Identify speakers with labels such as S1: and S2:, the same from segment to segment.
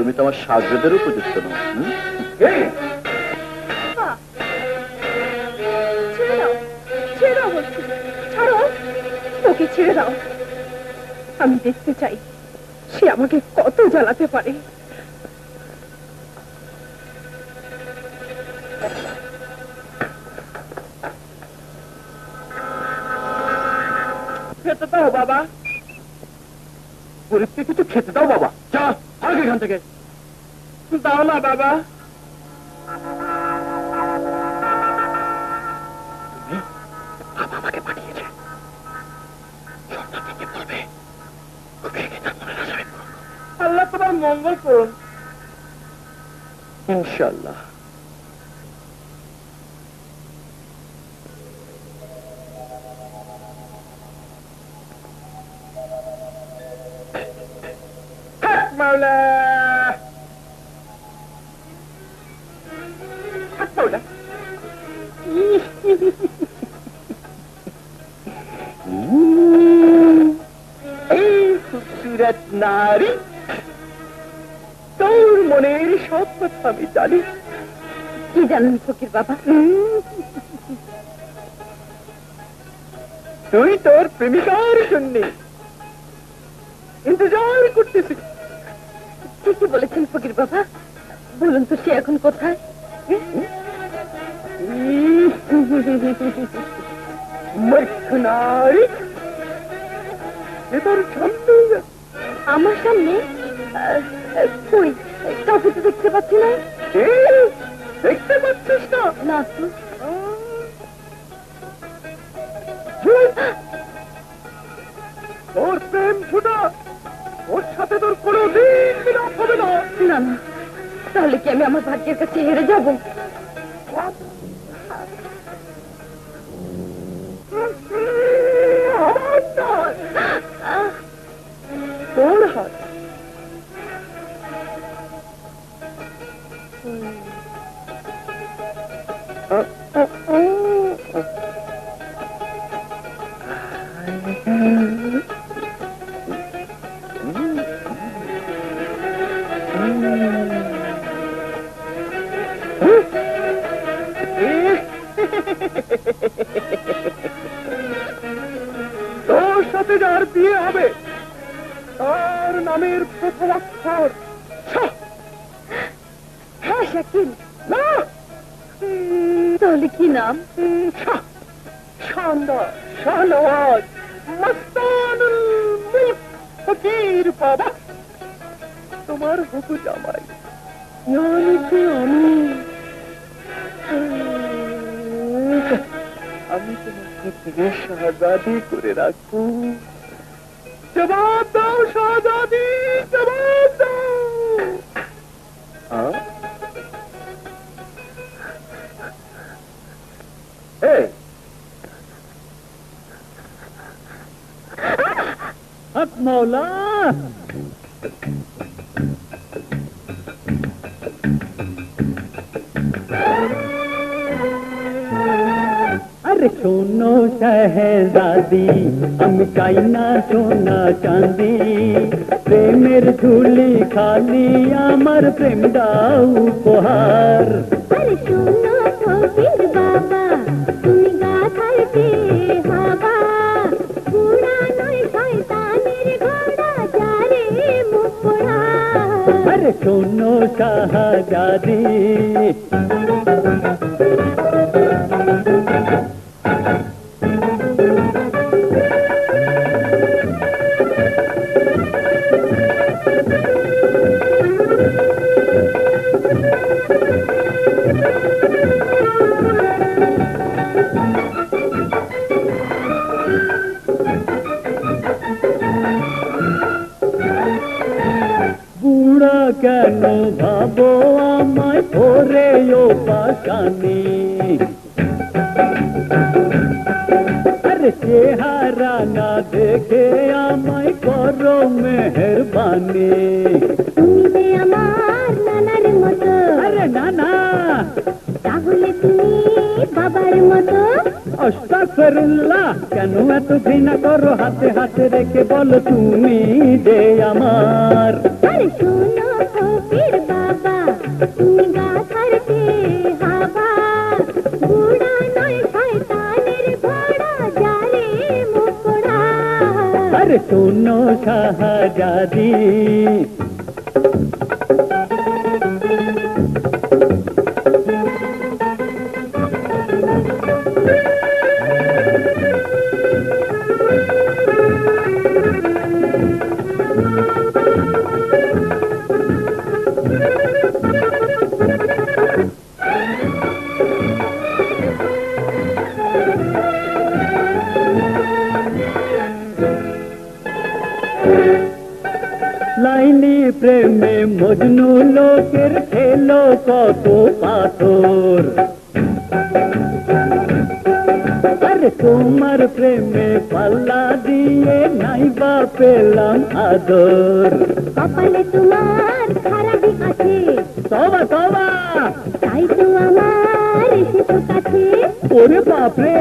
S1: তুমি তো আমার সাজদের উপযুক্ত নও
S2: ছেড়ে দাও ওকে ছেড়ে আমি দেখতে চাই সে আমাকে কত জ্বালাতে পারে।
S1: খেতে দাও বাবা। গরিবকে কিছু খেতে দাও বাবা। যা! এখান থেকে? দাও না বাবা আমাকে পাঠিয়েছে। বলবে আল্লাহ তোমার মঙ্গল করুন। ইনশাল্লাহ حق مولا حق مولا এই খুবসুরত নারী তোর মনের সব কথা আমি জানি
S2: কি জানেন ফকির বাবা
S1: তুই তোর প্রেমিকার জন্য ইন্তজার করতেছিস
S2: ঠিকই বলেছেন ফকির বাবা। বলুন তো সে এখন কোথায়? আমার সামনে? কই কাউকে তো দেখতে পাচ্ছি না।
S1: দেখতে পাচ্ছিস না?
S2: না
S1: তোর প্রেম ছুটা ওর সাথে তোর কোনো না
S2: না তাহলে কি আমি আমার ভাগ্যের কাছে হেরে যাব?
S1: তোর হাত। তোর সাথে যার বিয়ে হবে তার নামের প্রথম অক্ষর
S2: হ্যাঁ শাকিল।
S1: না।
S2: তাহলে কি নাম?
S1: শানদার শাহনওয়াজ মস্তানুল মুলক ফকির বাবা। তোমার হুকু জামাই। আমি। আমি তোমাকে থেকে শাহজাদি করে রাখব। জবাব দাও শাহজাদি জবাব দাও। এই।
S3: अरे শোনো শাহজাদি আমি চাই না সোনা চাঁদি প্রেমের ঝুলি খালি আমার প্রেম দাও উপহার
S2: আরে শোনো ফকির বাবা তুমি গাথার যে হাবা ঘোড়া নয় শয়তানের ঘোড়া যারে মুখ পোড়া
S3: আরে শোনো শাহজাদি বুড়া কেন ভাবো আমায় পরে ও পাশানি আরে চেহারা না দেখে আমায় করো মেহরবানি।
S2: তুমি যে আমার নানার মতো।
S3: আরে না না
S2: তাহলে তুমি বাবার মতো?
S3: অস্তাফরুল্লাহ কেন এত ঘৃণা করো? হাতে হাতে রেখে বলো তুমি যে আমার।
S2: আরে শোনো ফকির
S4: গাথারতে হাবা। বুড়া
S3: লাইনি প্রেমে মজনু লোকের খেলো কত পাথর। আরে তোমার প্রেমে পাল্লা দিয়ে নাইবা পেলাম আদর।
S4: কপালে তোমার খারাপই আছে।
S3: তবা তবা।
S4: তাই তো আমার কাছে।
S3: ওরে বাপরে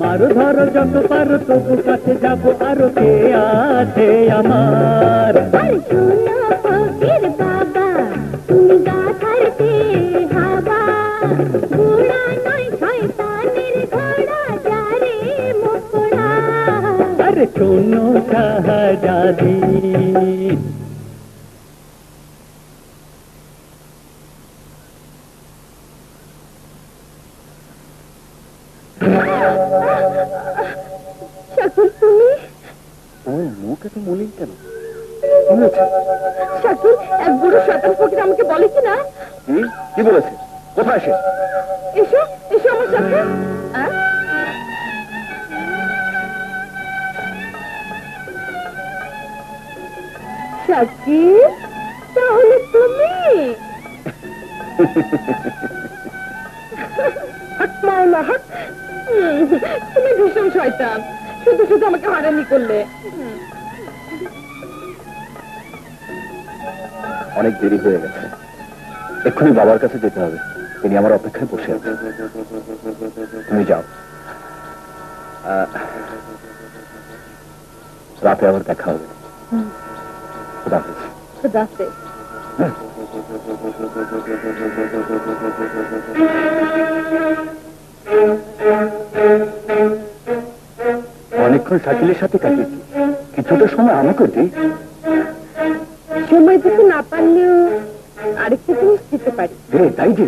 S3: মারো ধরো যত পারো তবু কাছে যাব আরও কে আছে আমার।
S4: আর শোনো ফকির
S5: ওর মুখ মলিন কেন?
S2: এক বুড়ো শয়তান ফকির আমাকে বলে কি না?
S5: কি বলেছে? কোথায় সে?
S2: এসো এসো আমার সাথে? তাহলে তুমি? হাট মাওলা হাট। তুমি ভীষণ শয়তান। শুধু শুধু আমাকে হারানি করলে।
S5: অনেক দেরি হয়ে গেছে। এক্ষুনি বাবার কাছে যেতে হবে। তিনি আমার অপেক্ষায় বসে আছেন। তুমি যাও। রাতে আবার দেখা হবে। অনেকক্ষণ শাকিলের সাথে কাটিয়েছি। কিছুটা সময় আমাকে দিই।
S2: সময় দিতে না পারলেও আরেকটা জিনিস দিতে পারি।
S5: তাই যে।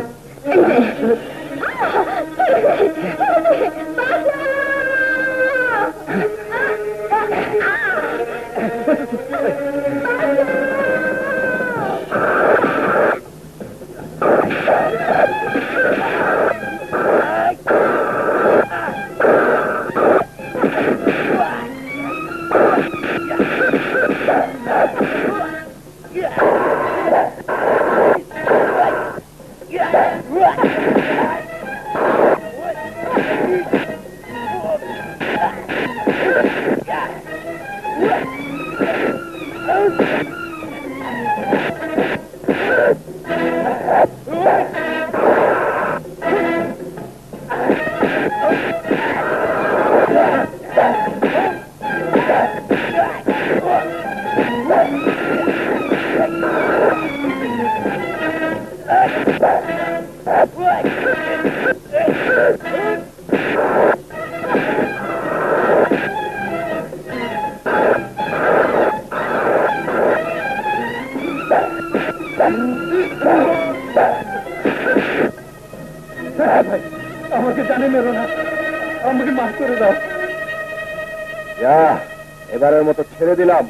S5: এবারের মতো ছেড়ে দিলাম।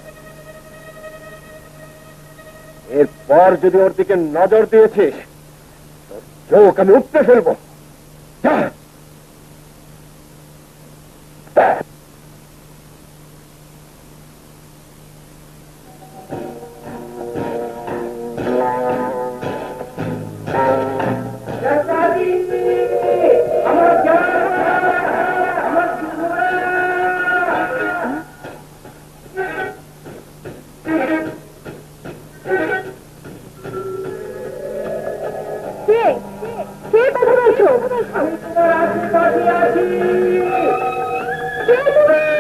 S5: এরপর যদি ওর দিকে নজর দিয়েছিস, তোর চোখ আমি উঠতে ফেলব। যা!
S2: কথা বলছো কে তুমি